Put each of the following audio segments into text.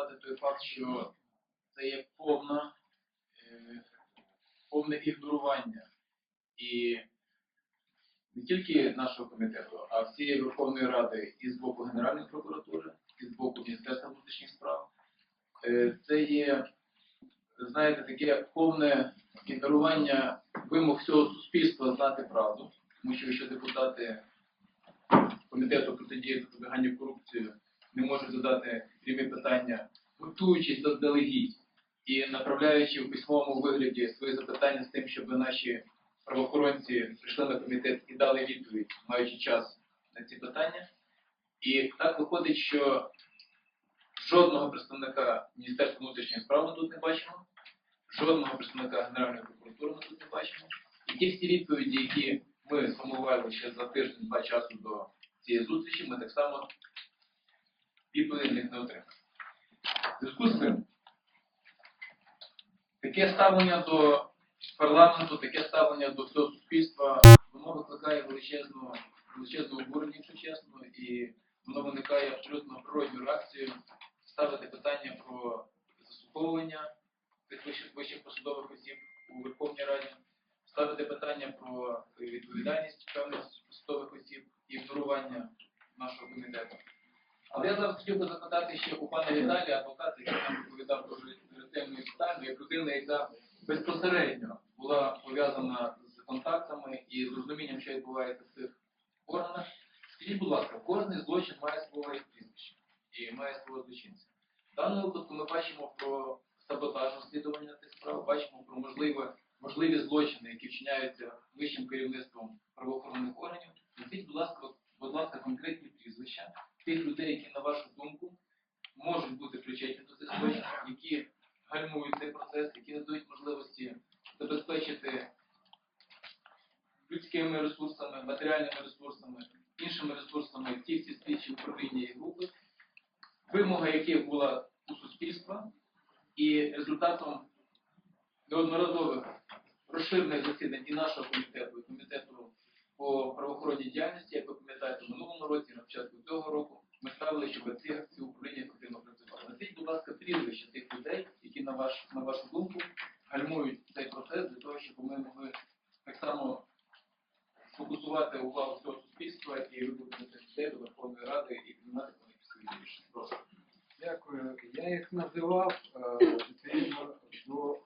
констатувати той факт, що це є повна, е, повне ігнорування і не тільки нашого комітету, а всієї Верховної Ради і з боку Генеральної прокуратури, і з боку Міністерства внутрішніх справ. Е, Це є, знаєте, таке повне ігнорування вимог всього суспільства знати правду, тому що якщо депутати комітету протидії запобіганню корупції не можуть задати прямі питання, готуючись заздалегідь і направляючи в письмовому вигляді свої запитання з тим, щоб наші правоохоронці прийшли на комітет і дали відповідь, маючи час на ці питання. І так виходить, що жодного представника Міністерства внутрішніх справ ми тут не бачимо, жодного представника Генеральної прокуратури ми тут не бачимо. І ті всі відповіді, які ми сформували ще за тиждень-два часу до цієї зустрічі, ми так само на них не отримали. В зв'язку з цим таке ставлення до парламенту, таке ставлення до всього суспільства, воно викликає величезну, величезну обурення, якщо чесно, і воно виникає абсолютно природню реакцію ставити питання про заслуховування цих вищих, вищих посадових осіб у Верховній Раді, ставити питання про відповідальність певних посадових осіб і ігнорування нашого комітету. Але я зараз хотів би запитати ще у пана Віталія, адвоката, який нам відповідав про ретельну питання, як людина, яка безпосередньо була пов'язана з контактами і з розумінням, що відбувається в цих органах. Скажіть, будь ласка, кожен злочин має своє прізвище і має свого злочинця. В даному випадку ми бачимо про саботаж розслідування цих справ, бачимо про можливе, можливі злочини, які вчиняються вищим керівництвом правоохоронних органів. Ласка, будь ласка, конкретні прізвища тих людей, які, на вашу думку, можуть бути причетні до цих злочинів, які гальмують цей процес, які не дають можливості забезпечити людськими ресурсами, матеріальними ресурсами, іншими ресурсами ті всі слідчі управління і групи, вимога яких була у суспільства, і результатом неодноразових розширених засідань і нашого комітету, і комітету по правоохоронній діяльності, як ви пам'ятаєте, в минулому році, на початку цього року, ми ставили, щоб ці, ці управління ефективно працювали. Назвіть, будь ласка, прізвище тих людей, які, на, ваш, на вашу думку, гальмують цей процес для того, щоб ми могли так само фокусувати увагу всього суспільства і викликати людей до Верховної Ради і приймати по них свої рішення. Прошу. Дякую. Я їх називав е, відповідно до е,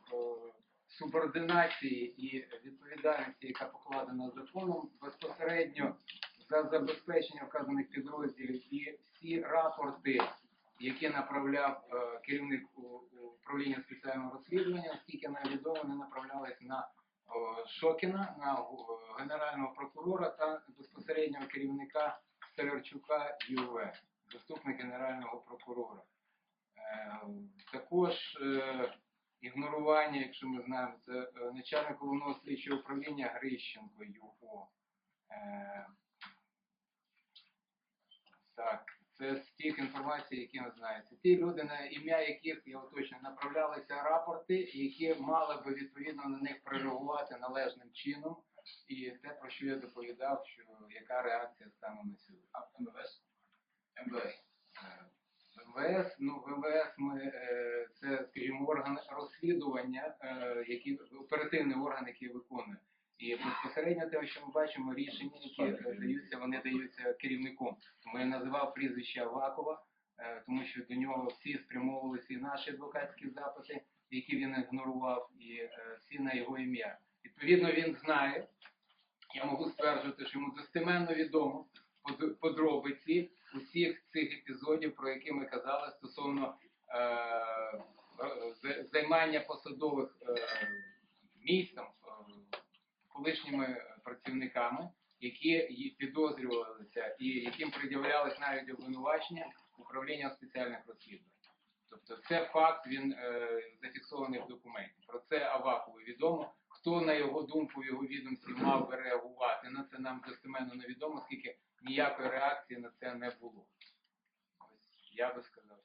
субординації і відповідальності, яка покладена законом, безпосередньо за забезпечення вказаних підрозділів і всі рапорти, які направляв е, керівник управління спеціального розслідування, наскільки нам відомо, вони направлялись на Шокіна, на генерального прокурора та безпосереднього керівника Стерерчука ЮВ, заступник генерального прокурора. Е, Також е, ігнорування, якщо ми знаємо, це е, начальник головного слідчого управління Грищенко ЮО. Е, Так, це з тих інформацій, які ми знаємо. Це ті люди, на ім'я яких я уточнюю, направлялися рапорти, які мали би відповідно на них прореагувати належним чином. І те, про що я доповідав, що яка реакція станом на сьогодні. А МВС? МВС. Е, МВС, ну МВС ми е, це, скажімо, орган розслідування, е, які оперативний орган, який виконує. І безпосередньо те, що ми бачимо, рішення, які е, даються, вони даються керівником. Тому я називав прізвище Авакова, е, тому що до нього всі спрямовувалися і наші адвокатські запити, які він ігнорував, і е, всі на його ім'я. Відповідно, він знає. Я можу стверджувати, що йому достеменно відомо под- подробиці усіх цих епізодів, про які ми казали стосовно е, займання посадових е, місць там, колишніми працівниками, які підозрювалися і яким пред'являлись навіть обвинувачення управління спеціальних розслідувань. Тобто це факт, він е, зафіксований в документі. Про це Авакову відомо. Хто, на його думку, в його відомстві мав би реагувати на це нам достеменно невідомо, оскільки ніякої реакції на це не було. Ось я би сказав.